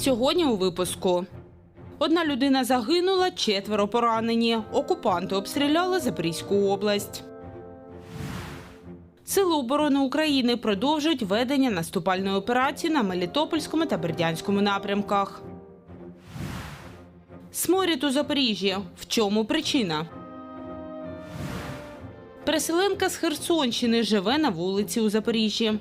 Сьогодні у випуску. Одна людина загинула, четверо поранені. Окупанти обстріляли Запорізьку область. Сили оборони України продовжують ведення наступальної операції на Мелітопольському та Бердянському напрямках. Сморід у Запоріжжі. В чому причина? Переселенка з Херсонщини живе на вулиці у Запоріжжі.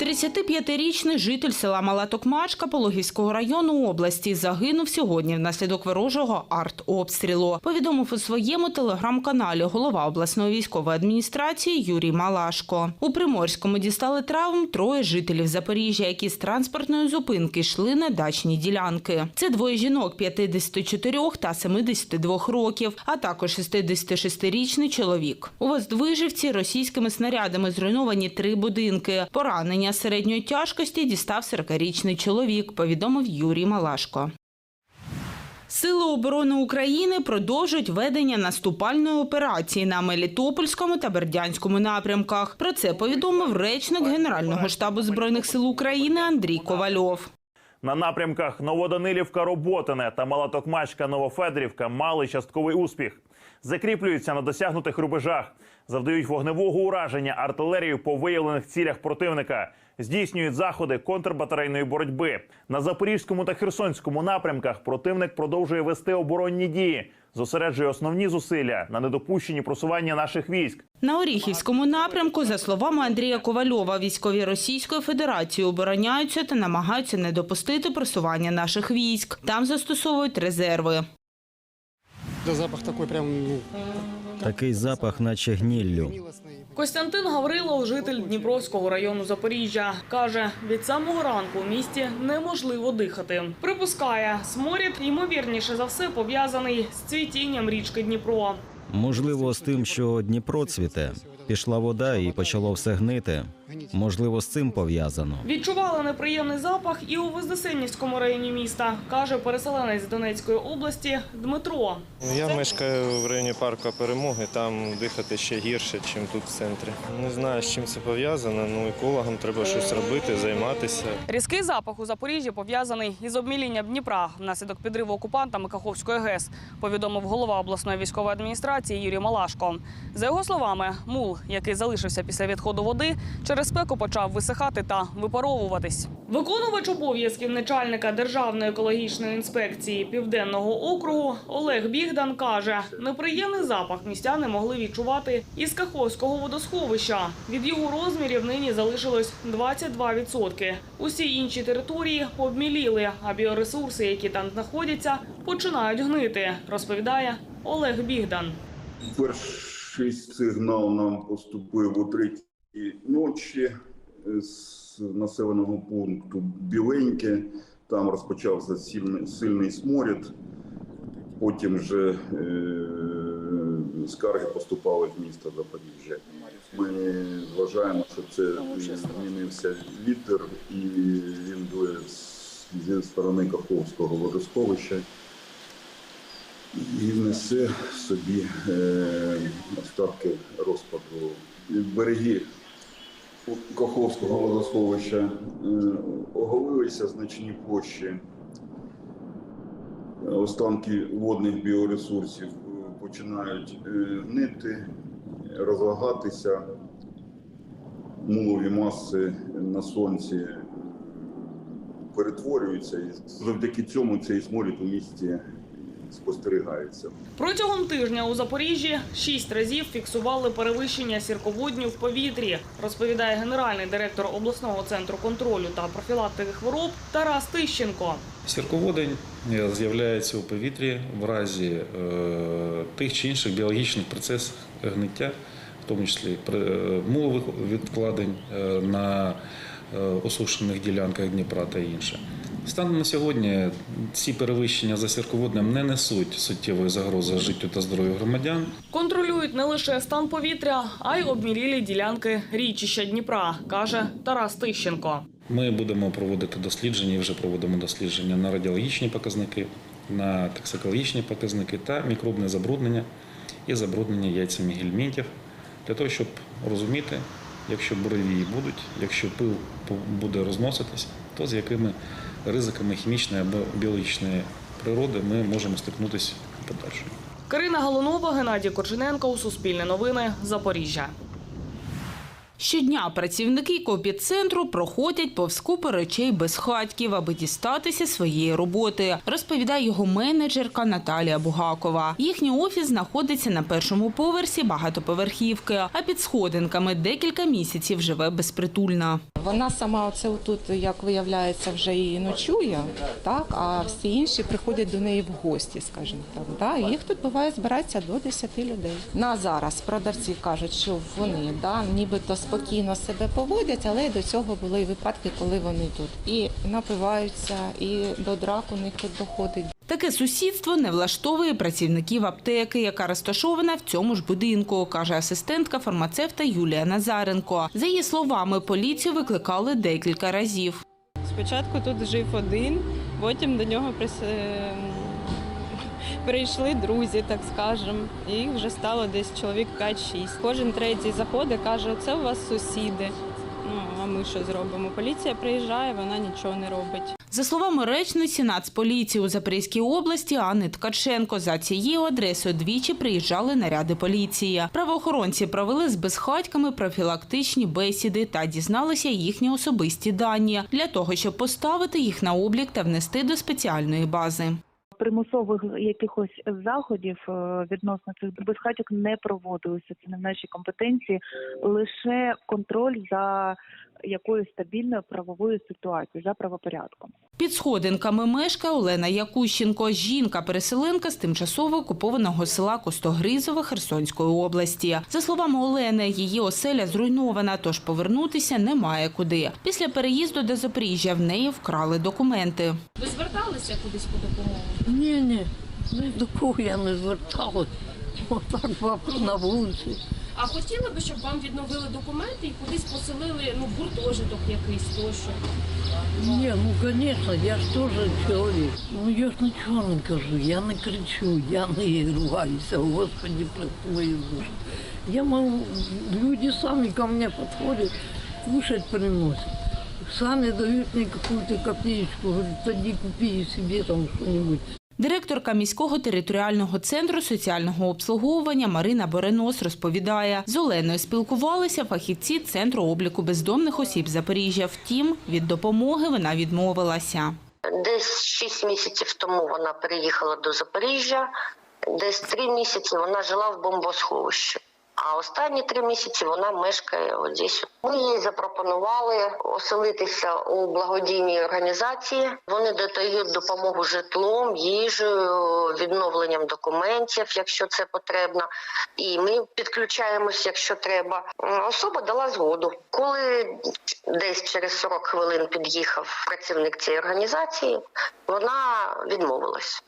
35-річний житель села Мала Токмачка Пологівського району області загинув сьогодні внаслідок ворожого артобстрілу. Повідомив у своєму телеграм-каналі голова обласної військової адміністрації Юрій Малашко. У Приморському дістали травм троє жителів Запоріжжя, які з транспортної зупинки йшли на дачні ділянки. Це двоє жінок 54 та 72 років, а також 66-річний чоловік. У Воздвижівці російськими снарядами зруйновані три будинки. Поранення середньої тяжкості дістав 40-річний чоловік, повідомив Юрій Малашко. Сили оборони України продовжують ведення наступальної операції на Мелітопольському та Бердянському напрямках. Про це повідомив речник Генерального штабу збройних сил України Андрій Ковальов. На напрямках Новоданилівка, Роботине та Малатокмачка, Новофедрівка мали частковий успіх. Закріплюються на досягнутих рубежах, завдають вогневого ураження артилерію по виявлених цілях противника, здійснюють заходи контрбатарейної боротьби. На Запорізькому та Херсонському напрямках противник продовжує вести оборонні дії, зосереджує основні зусилля на недопущенні просування наших військ. На Оріхівському напрямку, за словами Андрія Ковальова, військові Російської Федерації обороняються та намагаються не допустити просування наших військ. Там застосовують резерви. Да запах такой прям ну, Такий запах, наче гніллю. Костянтин Гаврилов, житель Дніпровського району Запоріжжя, каже, від самого ранку у місті неможливо дихати. Припускає, сморід ймовірніше за все пов'язаний з цвітінням річки Дніпро. Можливо, з тим, що Дніпро цвіте. Пішла вода і почало все гнити. Можливо, з цим пов'язано. Відчували неприємний запах і у Вознесенівському районі міста, каже переселенець з Донецької області Дмитро. Я мешкаю в районі парку Перемоги, там дихати ще гірше, ніж тут в центрі. Не знаю, з чим це пов'язано. Ну, екологам треба щось робити, займатися. Різкий запах у Запоріжжі пов'язаний із обмілінням Дніпра внаслідок підриву окупантами Каховської ГЕС, повідомив голова обласної військової адміністрації Юрій Малашко. За його словами, мул, який залишився після відходу води, через спеку почав висихати та випаровуватись. Виконувач обов'язків начальника Державної екологічної інспекції Південного округу Олег Бігдан каже, неприємний запах містяни могли відчувати із Каховського водосховища. Від його розмірів нині залишилось 22%. Усі інші території обміліли, а біоресурси, які там знаходяться, починають гнити, розповідає Олег Бігдан. Перший сигнал нам поступив о третій ночі з населеного пункту Біленьке. Там розпочався сильний, сильний сморід. Потім вже е, скарги поступали в місто Запоріжжя. Ми вважаємо, що це змінився вітер, і він дує зі сторони Каховського водосховища і несе собі е, остатки розпаду. Береги Каховського водосховища е, оголилися значні площі. Останки водних біоресурсів е, починають е, нити, розлагатися. Мулові маси на сонці е, перетворюються, і завдяки цьому цей сморід у місті спостерігається. Протягом тижня у Запоріжжі шість разів фіксували перевищення сірководню в повітрі, розповідає генеральний директор обласного центру контролю та профілактики хвороб Тарас Тищенко. Сірководень е, з'являється у повітрі в разі е, тих чи інших біологічних процесів гниття, в тому числі е, мулових відкладень на осушених ділянках Дніпра та інше. Станом на сьогодні ці перевищення за сірководнем не несуть суттєвої загрози життю та здоров'ю громадян. Контролюють не лише стан повітря, а й обмілілі ділянки річища Дніпра, каже Тарас Тищенко. Ми будемо проводити дослідження і вже проводимо дослідження на радіологічні показники, на токсикологічні показники та мікробне забруднення і забруднення яйцями гельмінтів для того, щоб розуміти якщо буревії будуть, якщо пил буде розноситись, то з якими ризиками хімічної або біологічної природи ми можемо стикнутися в подальшому. Карина Галунова, Геннадій Корчененко, Суспільне новини, Запоріжжя. Щодня працівники копіцентру проходять повз купи речей без хатків, аби дістатися своєї роботи, розповідає його менеджерка Наталія Бугакова. Їхній офіс знаходиться на першому поверсі багатоповерхівки, а під сходинками декілька місяців живе безпритульна. Вона сама оце тут, як виявляється, вже і ночує, так а всі інші приходять до неї в гості, скажімо так. Да? Їх тут буває збирається до 10 людей. На зараз продавці кажуть, що вони да, нібито спокійно себе поводять, але до цього були випадки, коли вони тут і напиваються, і до драк у них тут доходить. Таке сусідство не влаштовує працівників аптеки, яка розташована в цьому ж будинку, каже асистентка фармацевта Юлія Назаренко. За її словами, поліцію викликали декілька разів. Спочатку тут жив один, потім до нього е, прийшли друзі, так скажемо. Їх вже стало десь чоловік 5-6. Кожен третій заходить, каже, це у вас сусіди. Ну, а ми що зробимо? Поліція приїжджає, вона нічого не робить. За словами речниці Нацполіції у Запорізькій області Анни Ткаченко, за цією адресою двічі приїжджали наряди поліції. Правоохоронці провели з безхатьками профілактичні бесіди та дізналися їхні особисті дані для того, щоб поставити їх на облік та внести до спеціальної бази. примусових якихось заходів е, відносно цих безхатьок не проводилося. Це не в нашій компетенції. Лише контроль за якоюсь стабільною правовою ситуацією, за правопорядком. Під сходинками мешкає Олена Якущенко, жінка-переселенка з тимчасово окупованого села Костогризове Херсонської області. За словами Олени, її оселя зруйнована, тож повернутися немає куди. Після переїзду до Запоріжжя в неї вкрали документи. Ви зверталися кудись по допомогу? Ні, ні, ні до кого я не зверталась. Отак бабка на вулиці. А хотіли би, щоб вам відновили документи і кудись поселили ну, гуртожиток якийсь тощо? Ні, ну звісно, я ж теж чоловік. Ну я ж нічого не кажу, я не кричу, я не ругаюся, Господи, прости душу. Я могу, люди сами ко мне подходят, кушать приносят. Сами дают мне какую-то копеечку, говорят, тоді купи себе там что-нибудь. Директорка міського територіального центру соціального обслуговування Марина Боренос розповідає, з Оленою спілкувалися фахівці центру обліку бездомних осіб Запоріжжя. Втім, від допомоги вона відмовилася. Десь 6 місяців тому вона переїхала до Запоріжжя. Десь три місяці вона жила в бомбосховищі. А останні три місяці вона мешкає в. Ми їй запропонували оселитися у благодійній організації. Вони додають допомогу житлом, їжею, відновленням документів, якщо це потрібно. І ми підключаємось, якщо треба. Особа дала згоду. Коли десь через 40 хвилин під'їхав працівник цієї організації, вона відмовилась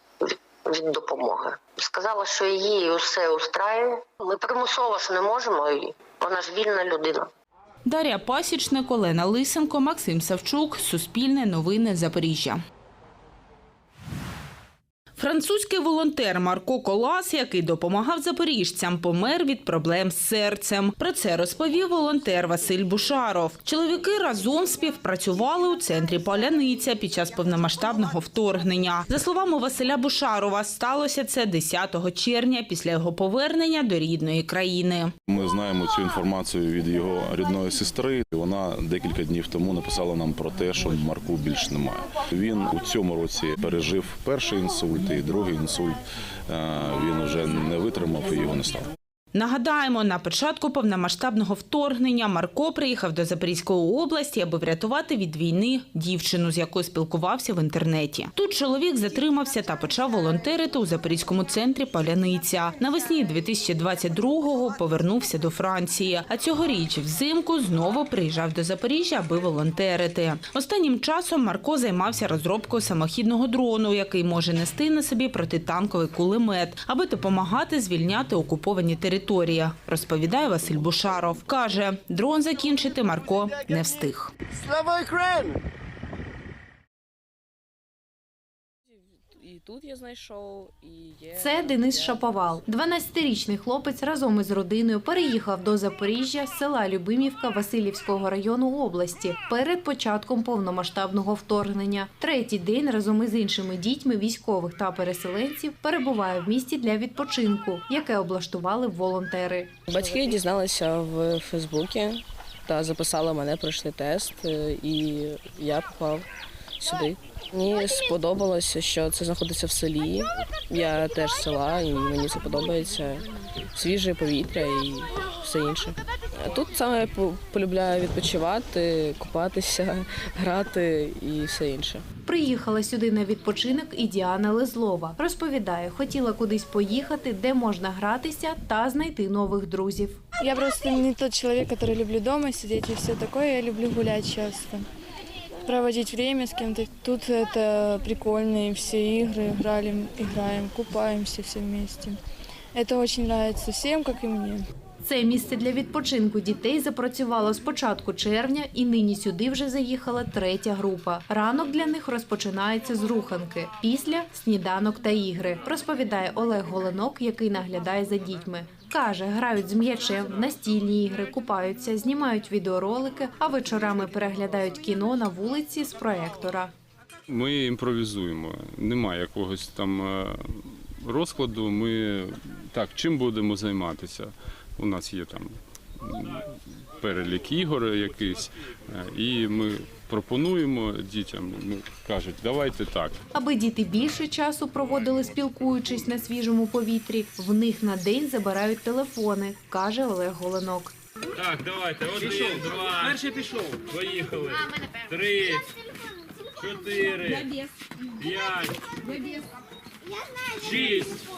від- допомоги. Сказала, що її усе устраює. Ми примусово ж не можемо її. Вона ж вільна людина. Дар'я Пасічник, Олена Лисенко, Максим Савчук, Суспільне новини Запоріжжя. Французький волонтер Марко Колас, який допомагав запоріжцям, помер від проблем з серцем. Про це розповів волонтер Василь Бушаров. Чоловіки разом співпрацювали у центрі Поляниця під час повномасштабного вторгнення. За словами Василя Бушарова, сталося це 10 червня після його повернення до рідної країни. Ми знаємо цю інформацію від його рідної сестри. Вона декілька днів тому написала нам про те, що Марку більш немає. Він у цьому році пережив перший інсульт і другий інсульт. Е, Він вже не витримав і його не стало. Нагадаємо, на початку повномасштабного вторгнення Марко приїхав до Запорізької області, аби врятувати від війни дівчину, з якою спілкувався в інтернеті. Тут чоловік затримався та почав волонтерити у Запорізькому центрі Паляниця. Навесні 2022-го повернувся до Франції, а цьогоріч взимку знову приїжджав до Запоріжжя, аби волонтерити. Останнім часом Марко займався розробкою самохідного дрону, який може нести на собі протитанковий кулемет, аби допомагати звільняти окуповані території, розповідає Василь Бушаров. Каже, дрон закінчити Марко не встиг. Слава Україні! Тут я знайшов, і є. Це Денис Шаповал. 12-річний хлопець разом із родиною переїхав до Запоріжжя з села Любимівка Васильівського району області перед початком повномасштабного вторгнення. Третій день разом із іншими дітьми військових та переселенців перебуває в місті для відпочинку, яке облаштували волонтери. Батьки дізналися в Фейсбуці та записали мене, пройшли тест, е, і я попав сюди. Мені сподобалося, що це знаходиться в селі. Я теж з села, і мені це подобається. Свіже повітря і все інше. Тут саме я полюбляю відпочивати, купатися, грати і все інше. Приїхала сюди на відпочинок і Діана Лезлова. Розповідає, хотіла кудись поїхати, де можна гратися та знайти нових друзів. Я просто не тот человек, который люблю дома сидеть и все такое. Я люблю гулять часто Проводить время с кем-то. Тут это прикольно, и все игры играли, играем, купаемся все вместе. Это очень нравится всем, как и мне. Це місце для відпочинку дітей запрацювало з початку червня, і нині сюди вже заїхала третя група. Ранок для них розпочинається з руханки. Після сніданок та ігри. Розповідає Олег Голенок, який наглядає за дітьми. Каже, грають з м'ячем, настільні ігри, купаються, знімають відеоролики, а вечорами переглядають кіно на вулиці з проектора. Ми імпровізуємо. Немає якогось там е, розкладу. Ми так, чим будемо займатися? У нас є там перелік ігор якийсь, е, і ми пропонуємо дітям. Ну, кажуть, давайте так. Аби діти більше часу проводили спілкуючись на свіжому повітрі, в них на день забирають телефони, каже Олег Голенок. Так, давайте. Один, два. Перший пішов. Поїхали. Три, чотири, п'ять, шість.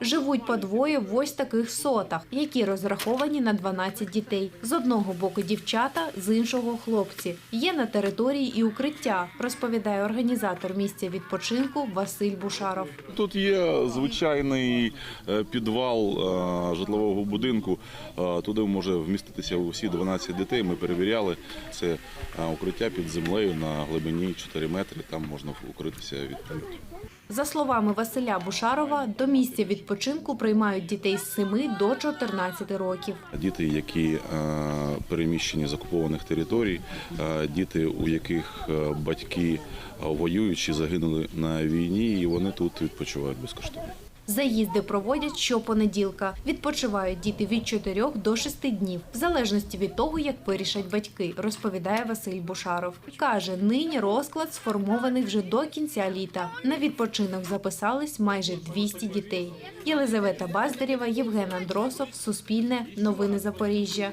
Живуть по двоє в ось таких сотах, які розраховані на 12 дітей. З одного боку дівчата, з іншого хлопці. Є на території і укриття, розповідає організатор місця відпочинку Василь Бушаров. Тут є звичайний е, підвал е, житлового будинку. Е, Туди може вміститися усі 12 дітей. Ми перевіряли це укриття під землею на глибині 4 метри. Там можна укритися від. За словами Василя Бушарова, до місця відпочинку приймають дітей з 7 до 14 років. Діти, які е, переміщені з окупованих територій, е, діти, у яких е, батьки воюючі загинули на війні, і вони тут відпочивають безкоштовно. Заїзди проводять щопонеділка. Відпочивають діти від 4 до 6 днів, в залежності від того, як вирішать батьки, розповідає Василь Бушаров. Каже, нині розклад сформований вже до кінця літа. На відпочинок записались майже 200 дітей. Єлизавета Баздарєва, Євген Андросов, Суспільне, Новини Запоріжжя.